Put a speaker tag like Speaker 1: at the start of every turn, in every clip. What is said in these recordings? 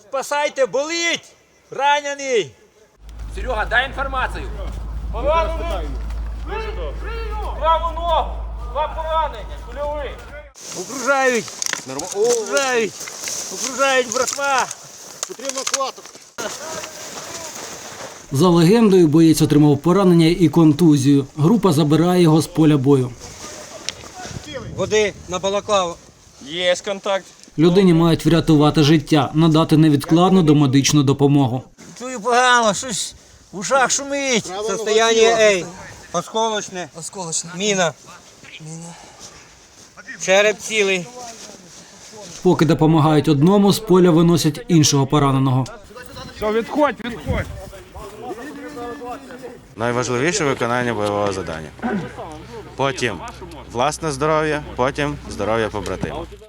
Speaker 1: Спасайте, болить! Ранений!
Speaker 2: Серега, дай інформацію.
Speaker 3: Поранений! Праву ногу! Два поранення, кульовий!
Speaker 1: Окружають! Окружають! Окружають, братва!
Speaker 4: За легендою, боєць отримав поранення і контузію. Група забирає його з поля бою.
Speaker 1: Води на балаклаву.
Speaker 3: Є контакт.
Speaker 4: Людині мають врятувати життя, надати невідкладну домедичну допомогу.
Speaker 1: Чую погано, щось в ушах шумить. Состояние ей. Осколочне. Осколочне. Міна. Міна. Череп цілий.
Speaker 4: Поки допомагають одному, з поля виносять іншого пораненого.
Speaker 3: Все, відходь, відходь.
Speaker 5: Найважливіше виконання бойового завдання. Потім власне здоров'я, потім здоров'я побратимів.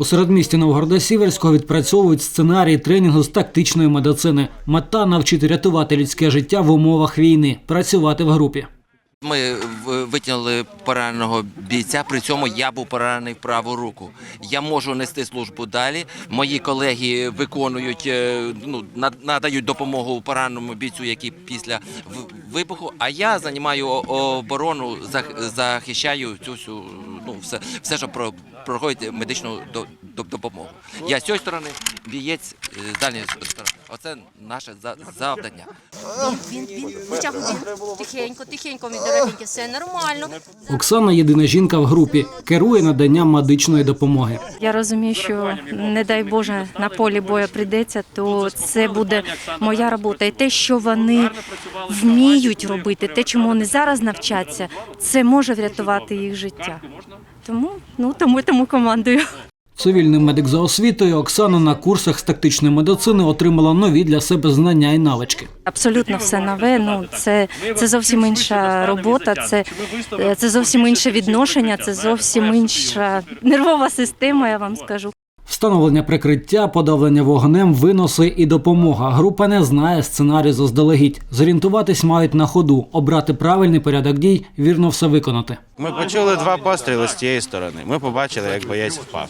Speaker 4: У середмісті Новгорода Сіверського відпрацьовують сценарії тренінгу з тактичної медицини. Мета навчити рятувати людське життя в умовах війни, працювати в групі.
Speaker 2: Ми витягнули пораненого бійця. При цьому я був поранений в праву руку. Я можу нести службу далі. Мої колеги виконують, е, ну на- надають допомогу пораненому бійцю, який після вибуху. А я займаю оборону, зах- захищаю цю всю ну все, все, що про проходить медичну до- до- допомогу. Я з цієї сторони, бієць е, з дальньої сторони. Оце наше за- завдання.
Speaker 6: Він, він, витягуй. Тихенько, тихенько, мій дорогенький, все нормально.
Speaker 4: Оксана єдина жінка в групі, керує наданням медичної допомоги.
Speaker 6: Я розумію, що не дай Боже на полі бою прийдеться, то це буде моя робота. І те, що вони вміють робити, те, чому вони зараз навчаться, це може врятувати їх життя. Тому, ну тому тому командую.
Speaker 4: Цивільний медик за освітою Оксана на курсах з тактичної медицини отримала нові для себе знання і навички.
Speaker 6: Абсолютно все нове. Ну це, це зовсім інша робота, це, це зовсім інше відношення, це зовсім інша нервова система. Я вам скажу.
Speaker 4: Встановлення прикриття, подавлення вогнем, виноси і допомога. Група не знає сценарію заздалегідь. Зорієнтуватись мають на ходу, обрати правильний порядок дій, вірно все виконати.
Speaker 5: Ми почули два постріли з тієї сторони. Ми побачили, як боєць впав.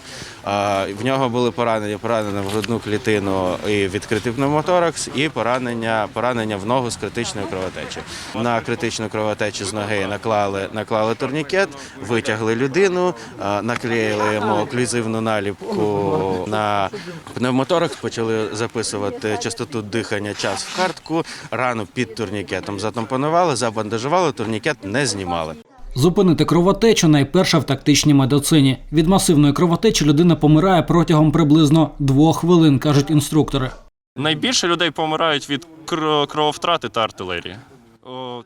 Speaker 5: В нього були поранення, поранення в грудну клітину і відкритий пневмоторакс, і поранення, поранення в ногу з критичною кровотечею. На критичну кровотечу з ноги наклали, наклали турнікет, витягли людину, наклеїли йому оклюзивну наліпку на пневмоторакс, почали записувати частоту дихання, час в картку, рану під турнікетом затампонували, забандажували, турнікет не знімали.
Speaker 4: Зупинити кровотечу найперше в тактичній медицині. Від масивної кровотечі людина помирає протягом приблизно двох хвилин, кажуть інструктори.
Speaker 7: Найбільше людей помирають від кро- крововтрати та артилерії.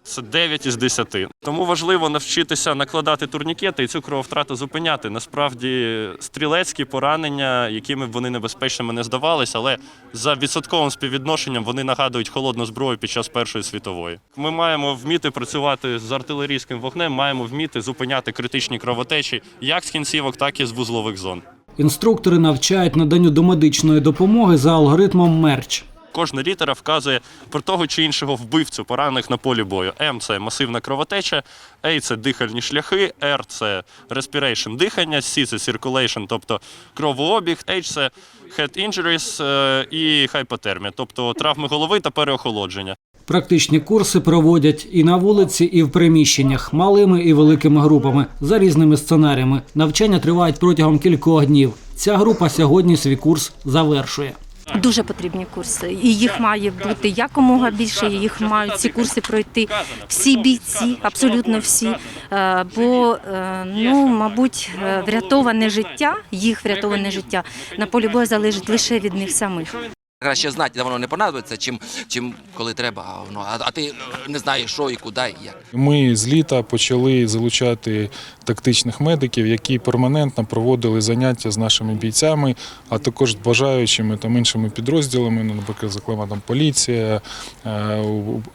Speaker 7: Це 9 із 10. Тому важливо навчитися накладати турнікети і цю крововтрату зупиняти. Насправді стрілецькі поранення, якими б вони небезпечними не здавалися, але за відсотковим співвідношенням вони нагадують холодну зброю під час Першої світової. Ми маємо вміти працювати з артилерійським вогнем, маємо вміти зупиняти критичні кровотечі як з кінцівок, так і з вузлових зон.
Speaker 4: Інструктори навчають наданню домедичної допомоги за алгоритмом мерч.
Speaker 7: Кожна літера вказує про того чи іншого вбивцю поранених на полі бою. М це масивна кровотеча, А це дихальні шляхи, Р це respiration – дихання, С це circulation, тобто кровообіг, H це head injuries е, і hypothermia, тобто травми голови та переохолодження.
Speaker 4: Практичні курси проводять і на вулиці, і в приміщеннях, малими і великими групами за різними сценаріями. Навчання тривають протягом кількох днів. Ця група сьогодні свій курс завершує.
Speaker 6: Дуже потрібні курси, і їх має бути якомога більше. Їх мають ці курси пройти всі бійці, абсолютно всі. Е, Бо, е, ну, мабуть, е, врятоване життя, їх врятоване життя на полі бою залежить лише від них самих.
Speaker 2: Краще знати, де воно не понадобиться, чим, чим коли треба. А, воно- а, а ти не знаєш, що і куди і як.
Speaker 8: Ми з літа почали залучати тактичних медиків, які перманентно проводили заняття з нашими бійцями, а також з бажаючими там іншими підрозділами, ну, наприклад, зокрема там поліція, е,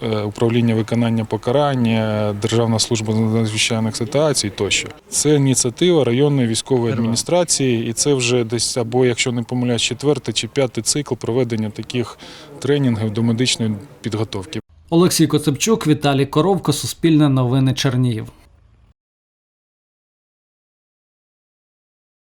Speaker 8: е, управління виконання покарання, Державна служба з надзвичайних ситуацій тощо. Це ініціатива районної військової адміністрації, і це вже десь або, якщо не помиляюсь, четвертий чи п'ятий цикл проведення таких тренінгів до медичної підготовки.
Speaker 4: Олексій Коцепчук, Віталій Коровко, Суспільне новини Чернігів.